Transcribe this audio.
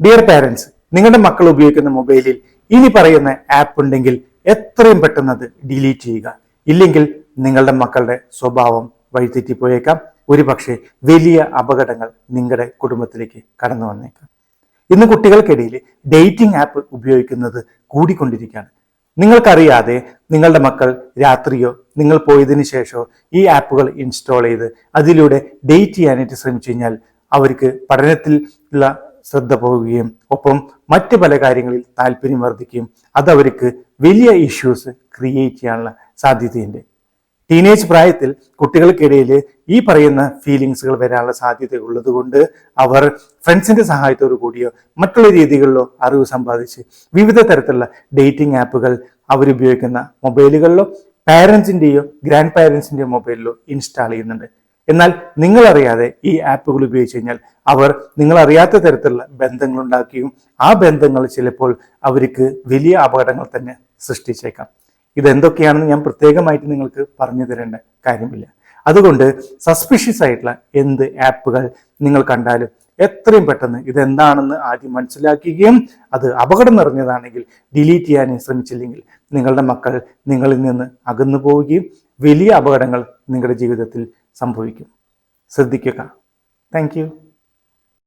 Dear parents നിങ്ങളുടെ മക്കൾ ഉപയോഗിക്കുന്ന മൊബൈലിൽ ഇനി പറയുന്ന ആപ്പ് ഉണ്ടെങ്കിൽ എത്രയും പെട്ടെന്ന് അത് ഡിലീറ്റ് ചെയ്യുക. ഇല്ലെങ്കിൽ നിങ്ങളുടെ മക്കളുടെ സ്വഭാവം വഴിതെറ്റിപ്പോയേക്കാം. ഒരുപക്ഷെ വലിയ അപകടങ്ങൾ നിങ്ങളുടെ കുടുംബത്തിലേക്ക് കടന്നു വന്നേക്കാം. ഇന്ന് കുട്ടികൾക്കിടയിൽ ഡേറ്റിംഗ് ആപ്പ് ഉപയോഗിക്കുന്നത് കൂടിക്കൊണ്ടിരിക്കുകയാണ്. നിങ്ങൾക്കറിയാതെ നിങ്ങളുടെ മക്കൾ രാത്രിയോ നിങ്ങൾ പോയതിനു ശേഷമോ ഈ ആപ്പുകൾ ഇൻസ്റ്റാൾ ചെയ്ത് അതിലൂടെ ഡേറ്റ് ചെയ്യാനായിട്ട് ശ്രമിച്ചു കഴിഞ്ഞാൽ അവർക്ക് പഠനത്തിൽ ഉള്ള ശ്രദ്ധ പോവുകയും ഒപ്പം മറ്റ് പല കാര്യങ്ങളിൽ താല്പര്യം വർദ്ധിക്കുകയും അത് അവർക്ക് വലിയ ഇഷ്യൂസ് ക്രിയേറ്റ് ചെയ്യാനുള്ള സാധ്യതയുണ്ട്. ടീനേജ് പ്രായത്തിൽ കുട്ടികൾക്കിടയിൽ ഈ പറയുന്ന ഫീലിങ്സുകൾ വരാനുള്ള സാധ്യത ഉള്ളതുകൊണ്ട് അവർ ഫ്രണ്ട്സിന്റെ സഹായത്തോടു കൂടിയോ മറ്റുള്ള രീതികളിലോ അറിവ് സമ്പാദിച്ച് വിവിധ തരത്തിലുള്ള ഡേറ്റിംഗ് ആപ്പുകൾ അവരുപയോഗിക്കുന്ന മൊബൈലുകളിലോ പാരൻസിന്റെയോ ഗ്രാൻഡ് പാരൻസിന്റെയോ മൊബൈലിലോ ഇൻസ്റ്റാൾ ചെയ്യുന്നുണ്ട്. എന്നാൽ നിങ്ങളറിയാതെ ഈ ആപ്പുകൾ ഉപയോഗിച്ച് കഴിഞ്ഞാൽ അവർ നിങ്ങളറിയാത്ത തരത്തിലുള്ള ബന്ധങ്ങൾ ഉണ്ടാക്കുകയും ആ ബന്ധങ്ങൾ ചിലപ്പോൾ അവർക്ക് വലിയ അപകടങ്ങൾ തന്നെ സൃഷ്ടിച്ചേക്കാം. ഇതെന്തൊക്കെയാണെന്ന് ഞാൻ പ്രത്യേകമായിട്ട് നിങ്ങൾക്ക് പറഞ്ഞു തരേണ്ട കാര്യമില്ല. അതുകൊണ്ട് സസ്പിഷ്യസ് ആയിട്ടുള്ള എന്ത് ആപ്പുകൾ നിങ്ങൾ കണ്ടാലും എത്രയും പെട്ടെന്ന് ഇതെന്താണെന്ന് ആദ്യം മനസ്സിലാക്കുകയും അത് അപകടം നിറഞ്ഞതാണെങ്കിൽ ഡിലീറ്റ് ചെയ്യാൻ ശ്രമിച്ചില്ലെങ്കിൽ നിങ്ങളുടെ മക്കൾ നിങ്ങളിൽ നിന്ന് അകന്നു പോവുകയും വലിയ അപകടങ്ങൾ നിങ്ങളുടെ ജീവിതത്തിൽ സംഭവിക്കും. ശ്രദ്ധിക്കുക. താങ്ക്